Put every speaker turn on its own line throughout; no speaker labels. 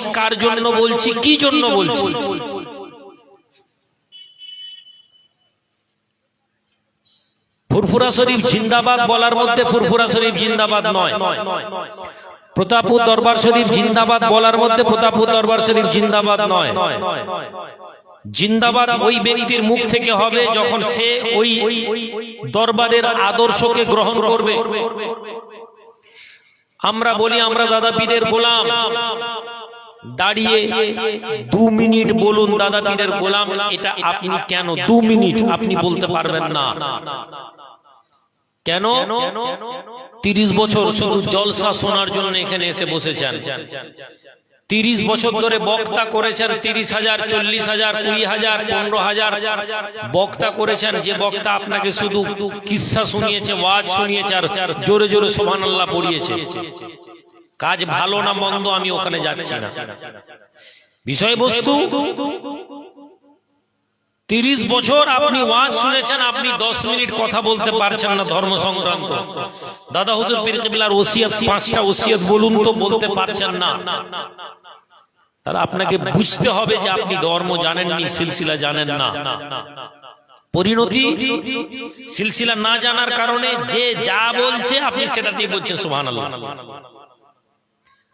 কার জন্য বলছি? কি জন্য বলছি? ফুরফুরা শরীফ জিন্দাবাদ বলার মধ্যে ফুরফুরা শরীফ জিন্দাবাদ নয়। প্রতাপপুর দরবার শরীফ জিন্দাবাদ বলার মধ্যে প্রতাপুর দরবার শরীফ জিন্দাবাদ নয়। জিন্দাবাদ ওই ব্যক্তির মুখ থেকে হবে যখন সে ওই দরবারের আদর্শকে গ্রহণ করবে। আমরা বলি, আমরা দাদা পীরের গোলাম। দাঁড়িয়ে দু মিনিট বলুন, দাদা পীরের গোলাম, এটা আপনি কেন? দু মিনিট আপনি বলতে পারবেন না। কেন? তিরিশ বছর শুধু জলসা শোনার জন্য এখানে এসে বসেছেন। তিরিশ বছর ধরে বক্তা করেছেন তিরিশ হাজার, চল্লিশ হাজার, কুড়ি হাজার, পনেরো হাজার। বক্তা করেছেন, যে বক্তা আপনাকে শুধু কিসা শুনিয়েছে, ওয়াজ শুনিয়েছে আর জোরে জোরে সোমান আল্লাহ পড়িয়েছে। কাজ ভালো না মন্দ আমি ওখানে যাচ্ছি না। বিষয়বস্তু তিরিশ বছর আপনি ওয়াজ শুনেছেন আপনি দশ মিনিট কথা বলতে পারছেন না ধর্ম সংক্রান্ত। দাদা হুজুর পীর কেবলার ওসিয়ত পাঁচটা ওসিয়ত বলুন তো বলতে পারছেন না। তাহলে আপনাকে বুঝতে হবে যে আপনি ধর্ম জানেননি সিলসিলা জানেন না। পরিণতি সিলসিলা না জানার কারণে যে যা বলছে আপনি সেটাতেই বলছেন সুহান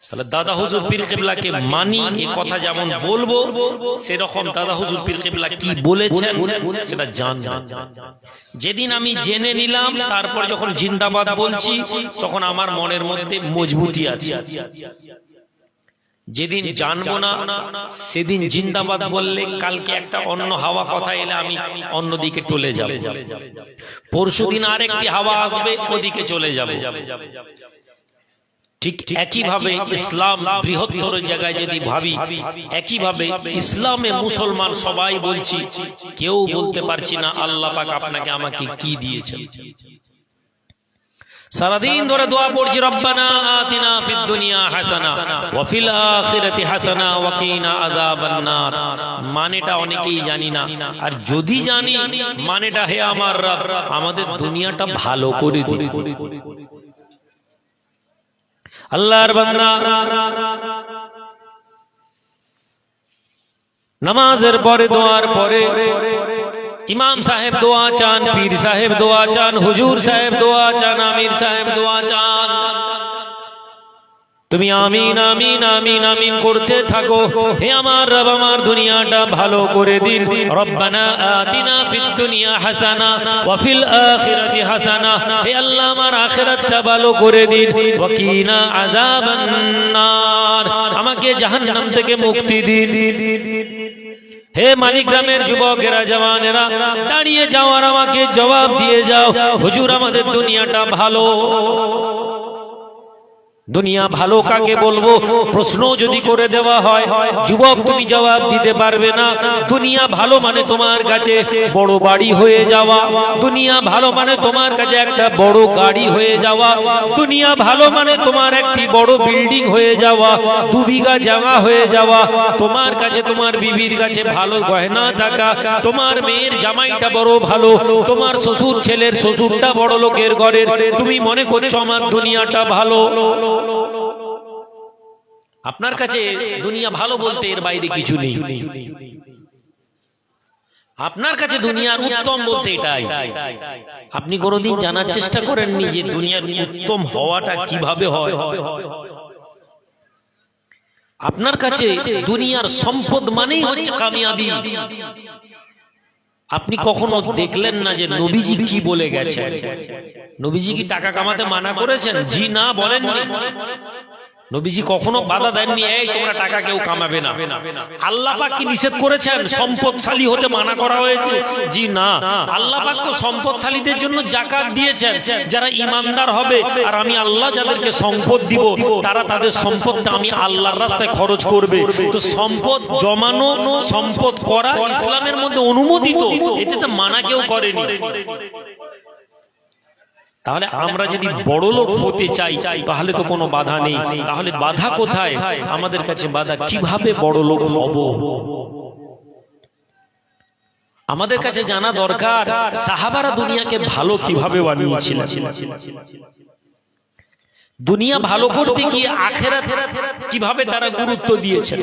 তাহলে দাদা হুজুর পীর কেবলাকে মানি? এ কথা যেমন বলব সেরকম দাদা হুজুর পীর কেবলা কি বলেছেন সেটা জান যেদিন আমি জেনে নিলাম তারপর যখন জিন্দাবাদ বলছি তখন আমার মনের মধ্যে মজবুতি আছে। যেদিন জানব না সেদিন জিন্দাবাদ বললে কালকে একটা অন্য হাওয়া কথা এলে আমি অন্যদিকে টলে যাব। পরশুদিন আরেকটি হাওয়া আসবে ওদিকে চলে যাব। ঠিক একইভাবে ইসলাম বৃহত্তর জায়গায় যদি ভাবি একইভাবে ইসলামে মুসলমান সবাই বলছি কেউ বলতে পারছি না আল্লাহ পাক আপনাকে আমাকে কি দিয়েছেন। সারাদিন ধরে দোয়া পড়ছি রব্বানা আতিনা ফিদ দুনিয়া হাসানা ওয়া ফিল আখিরাতি হাসানা ওয়া কিনা আযাবান নার। মানেটা অনেকেই জানি না। আর যদি জানি মানেটা হে আমার রব আমাদের দুনিয়াটা ভালো করে দিন। আল্লাহর বান্দা নামাজের পরে দোয়ার পরে ইমাম সাহেব দোয়া চান পীর সাহেব দোয়া চান হুজুর সাহেব দোয়া চান আমির সাহেব দোয়া চান তুমি আমিন আমিন আমিন আমিন করতে থাকো। হে আমার রব আমার দুনিয়াটা ভালো করে দিন। রব্বানা আতিনা ফিদ দুনিয়া হাসানা ওয়া ফিল আখিরাতি হাসানা। হে আল্লাহ আমার আখিরাতটা ভালো করে দিন। ওয়া কিনা আযাবান নার। আমাকে জাহান্নাম থেকে মুক্তি দিন। হে মানিগ্রামের যুবকেরা জওয়ানেরা দাঁড়িয়ে যাওয়ার আমাকে জবাব দিয়ে যাও। হুজুর আমাদের দুনিয়াটা ভালো। দুনিয়া ভালো কাকে বলব? প্রশ্ন যদি করে দেওয়া হয় যুবক তুমি জবাব দিতে পারবে না। দুনিয়া ভালো মানে তোমার কাছে বড় বাড়ি হয়ে যাওয়া। দুনিয়া ভালো মানে তোমার কাছে একটা বড় গাড়ি হয়ে যাওয়া। দুনিয়া ভালো মানে তোমার একটি বড় বিল্ডিং হয়ে যাওয়া। দু বিঘা জায়গা হয়ে যাওয়া। তোমার কাছে তোমার বিবির কাছে ভালো গয়না থাকা। তোমার মেয়ের জামাইটা বড় ভালো। তোমার শ্বশুর ছেলের শ্বশুরটা বড় লোকের ঘরের। তুমি মনে করছ আমার দুনিয়াটা ভালো আপনার কাছে দুনিয়া ভালো বলতে এর বাইরে কিছু নেই। আপনার কাছে দুনিয়ার উত্তম বলতে এটাই। আপনি কোনোদিন জানার চেষ্টা করেননি যে দুনিয়ার উত্তম হওয়াটা কীভাবে হয়? আপনার কাছে দুনিয়ার সম্পদ মানেই হচ্ছে কামিয়াবি। আপনি কখনো দেখলেন না যে নবীজি কি বলে গেছে নবীজি কি টাকা কামাতে মানা করেছেন? জি না বলেননি। নবীজি কখনো বাধা দেননি, এই, তোমরা টাকা কেউ কামাবে না। আল্লাহ পাক কি নিষেধ করেছেন? সম্পদশালী হতে মানা করা হয়েছে? জি না। আল্লাহ পাক তো সম্পদশালীদের জন্য জাকাত দিয়েছেন। যারা ইমানদার হবে, আর আমি আল্লাহ যাদেরকে সম্পদ দিব, তারা তাদের সম্পদটা আমি আল্লাহর রাস্তায় খরচ করবে। তো সম্পদ জমানো, সম্পদ করা ইসলামের মধ্যে অনুমোদিত, এতে তো মানা কেউ করেনি। তাহলে আমরা যদি বড় লোক হতে চাই তাহলে তো কোনো বাধা নেই। তাহলে বাধা কোথায়? আমাদের কাছে বাধা কীভাবে বড় লোক হব? আমাদের কাছে জানা দরকার সাহাবারা দুনিয়াকে ভালো কীভাবে বানিয়েছিলেন? দুনিয়া ভালো করতে গিয়ে আখেরাত কীভাবে তারা গুরুত্ব দিয়েছেন?